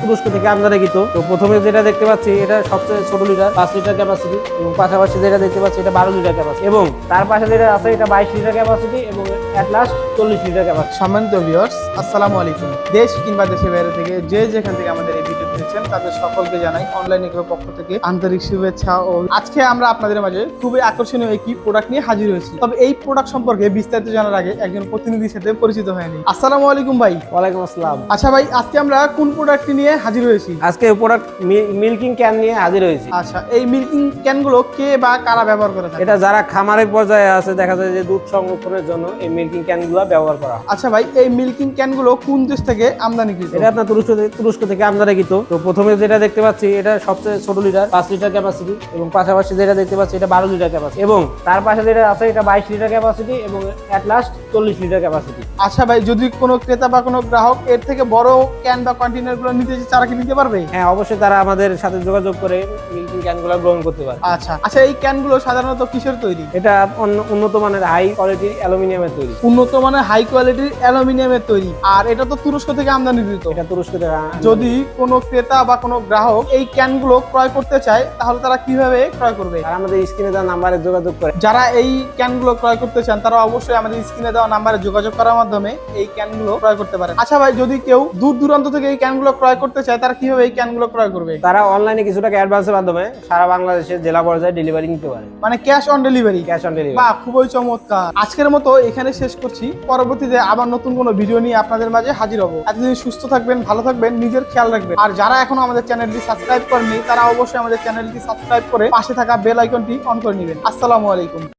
তুরস্ক থেকে আমদানিকৃত তো প্রথমে যেটা দেখতে পাচ্ছি, এটা সবচেয়ে ছোট লিটার, পাঁচ লিটার ক্যাপাসিটি এবং পাশাপাশি যেটা দেখতে পাচ্ছি, এটা বারো লিটার ক্যাপাসিটি এবং তার পাশে যেটা আছে, এটা বাইশ লিটার ক্যাপাসিটি এবং লাস্ট চল্লিশ লিটার ক্যাপাসিটি সম্মানিত ভিউয়ার্স আসসালামু আলাইকুম। দেশ কিংবা দেশের বাইরে থেকে যে যেখান থেকে আমাদের এই ভিডিও দেখছেন তাদের সকলকে জানাই অনলাইন এগ্রোর পক্ষ থেকে আন্তরিক শুভেচ্ছা ও আজকে আমরা আপনাদের মাঝে খুবই আকর্ষণীয় একটি প্রোডাক্ট নিয়ে হাজির হয়েছি। তবে এই প্রোডাক্ট সম্পর্কে বিস্তারিত জানার আগে একজন প্রতিনিধির সাথে পরিচিত হয়নি। আসসালামু আলাইকুম ভাই। ওয়ালাইকুম আসসালাম। আচ্ছা ভাই আজকে আমরা কোন প্রোডাক্টটি নিয়ে হাজির হয়েছি? আজকে প্রোডাক্ট মিল্কিং ক্যান নিয়ে হাজির হয়েছি। আচ্ছা এই মিল্কিং ক্যানগুলো কে বা কারা ব্যবহার করে থাকে? এটা যারা খামারের পর্যায়ে আছে দেখা যায় যে দুধ সংরক্ষণের জন্য এই মিল্কিং ক্যানগুলো ব্যবহার করা আচ্ছা ভাই এই মিল্কিং ক্যানগুলো কোন দেশ থেকে আমদানি আমদানিকৃত এটা আপনার তুরস্ক থেকে তুরস্ক থেকে আমদানিকৃত তো প্রথমে যেটা দেখতে পাচ্ছি এটা সবচেয়ে ছোট লিটার পাঁচ লিটার ক্যাপাসিটি এবং পাশাপাশি যেটা দেখতে পাচ্ছি এটা বারো লিটার ক্যাপাসিটি এবং তার পাশে যেটা আছে এটা বাইশ লিটার ক্যাপাসিটি এবং অ্যাট লাস্ট চল্লিশ লিটার ক্যাপাসিটি আচ্ছা ভাই যদি কোনো ক্রেতা বা কোনো গ্রাহক এর থেকে বড় ক্যান বা কন্টেনারগুলো নিতে তারা কি নিতে পারবে? হ্যাঁ অবশ্যই তারা আমাদের সাথে যোগাযোগ করে মিল্কিং ক্যানগুলো গ্রহণ করতে পারে আচ্ছা আচ্ছা এই ক্যানগুলো সাধারণত কিসের তৈরি? এটা উন্নত মানের হাই কোয়ালিটির অ্যালুমিনিয়ামের তৈরি। উন্নত মানের হাই কোয়ালিটির অ্যালুমিনিয়ামের তৈরি। আর এটা তো তুরস্ক থেকে আমদানিকৃত এটা তুরস্ক থেকে যদি কোনো ক্রেতা বা কোনো গ্রাহক এই ক্যানগুলো ক্রয় করতে চায় তাহলে তারা কীভাবে ক্রয় করবে? তারা আমাদের স্ক্রিনে দেওয়া নাম্বারে যোগাযোগ করে। যারা এই ক্যানগুলো ক্রয় করতে চান তারা অবশ্যই আমাদের স্ক্রিনে দেওয়া নাম্বারে যোগাযোগ করার মাধ্যমে এই ক্যানগুলো ক্রয় করতে পারে আচ্ছা ভাই যদি কেউ দূর দূরান্ত থেকে এই ক্যানগুলো ক্রয় করতে চায় তারা কীভাবে এই ক্যানগুলো ক্রয় করবে? তারা অনলাইনে কিছু টাকা অ্যাডভান্সের মাধ্যমে সারা বাংলাদেশের জেলা পর্যায়ে ডেলিভারি নিতে পারে। মানে cash on delivery cash on delivery বাহ খুবই চমৎকার। আজকের মতো এখানে শেষ করছি। পরবর্তীতে আবার নতুন কোনো ভিডিও নিয়ে আপনাদের মাঝে হাজির হব। এতদিন সুস্থ থাকবেন ভালো থাকবেন নিজের খেয়াল রাখবেন। আর যারা এখনও আমাদের চ্যানেলটি সাবস্ক্রাইব করেনি তারা অবশ্যই আমাদের চ্যানেলটি সাবস্ক্রাইব করে পাশে থাকা বেল আইকনটি অন করে নেবেন। আসসালামু আলাইকুম।